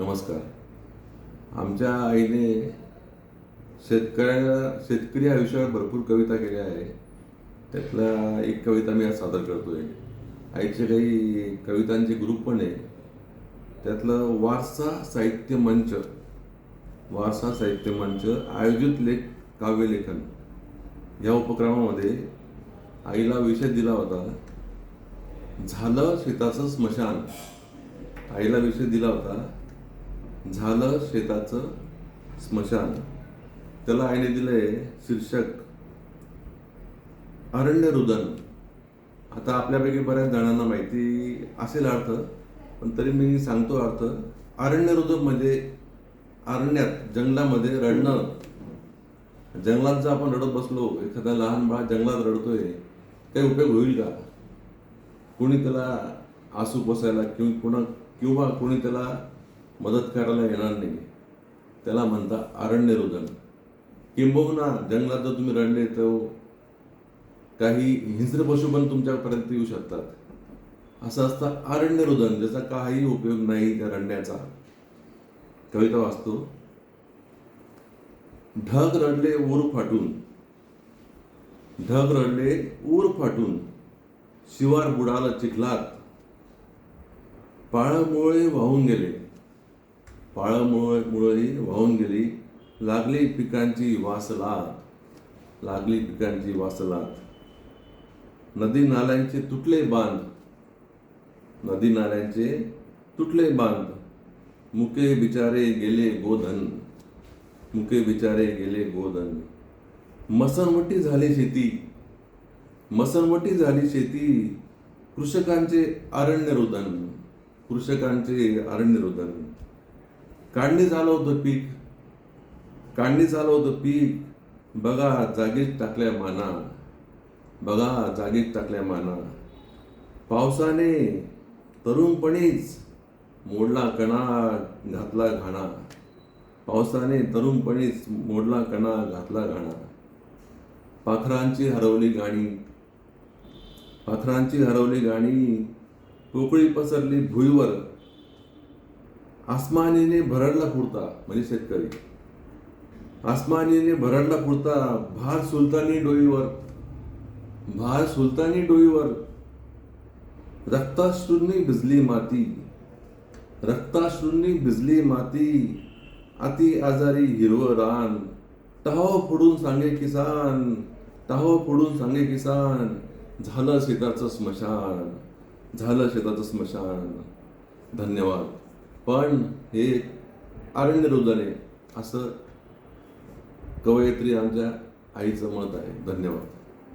नमस्कार. आमच्या आईने शेतकऱ्या शेतकरी आयुष्यावर भरपूर कविता केल्या आहे. त्यातल्या एक कविता मी आज सादर करतो आहे आईचे काही कवितांचे ग्रुप पण आहे. त्यातलं वारसा साहित्य मंच. वारसा साहित्य मंच आयोजित लेख काव्यलेखन या उपक्रमामध्ये आईला विषय दिला होता. झालं शेताचं स्मशान. आईला विषय दिला होता. झालं शेताचं स्मशान. त्याला आईने दिलंय शीर्षक अरण्य रुदन. आता आपल्यापैकी बऱ्याच जणांना माहिती असेल अर्थ पण तरी मी सांगतो अर्थ अरण्य रुदन म्हणजे अरण्यात जंगलामध्ये रडणं. जंगलात जर आपण रडत बसलो एखादा लहान बाळ जंगलात रडतोय काही उपयोग होईल का? कोणी त्याला आसू बसायला किंवा कोणा किंवा कोणी त्याला मदत करायला येणार नाही. त्याला म्हणता अरण्यरोधन रुदन. किंबहुना जंगलात जर तुम्ही रडले तर काही हिंस्र पशु पण तुमच्यापर्यंत येऊ शकतात. असं असतं अरण्यरोधन रुदन ज्याचा काही उपयोग नाही त्या रडण्याचा. कविता वाचतो ढग रडले ऊर फाटून. ढग रडले ऊर फाटून. शिवार बुडाला चिखलात. पाळामुळे वाहून गेले. पाळमुळ मुळली वाहून गेली लागली पिकांची वासलात. लागली पिकांची वासलात. नदी नाल्यांचे तुटले बांध. नदी नाल्यांचे तुटले बांध. मुके बिचारे गेले गोधन. मुके बिचारे गेले गोधन. मसनवटी झाली शेती. मसनवटी झाली शेती. कृषकांचे अरण्य रुदन. कृषकांचे अरण्य रुदन. काढणी झालं होतं पीक. काढणी झालं होतं पीक. बघा जागीच टाकल्या माना. बघा जागीच टाकल्या माना. पावसाने तरुणपणीच मोडला कणा घातला घाणा. पावसाने तरुणपणीच मोडला कणा घातला घाणा. पाखरांची हरवली गाणी. पाखरांची हरवली गाणी. पोकळी पसरली भुईवर. आसमानीने भरडला पुरता म्हणजे शेतकरी. आसमानीने भरडला पुरता भार सुलतानी डोईवर. भार सुलतानी डोईवर. रक्ताश्रूंनी भिजली माती. रक्ताश्रूंनी भिजली माती. अति आजारी हिरवं रान. टाहो फोडून सांगे किसान. टाहो फोडून सांगे किसान. झालं शेताचं स्मशान. झालं शेताचं स्मशान. धन्यवाद. पण हे अरण्य रुदने असं कवयित्री आमच्या आईचं मत आहे. धन्यवाद.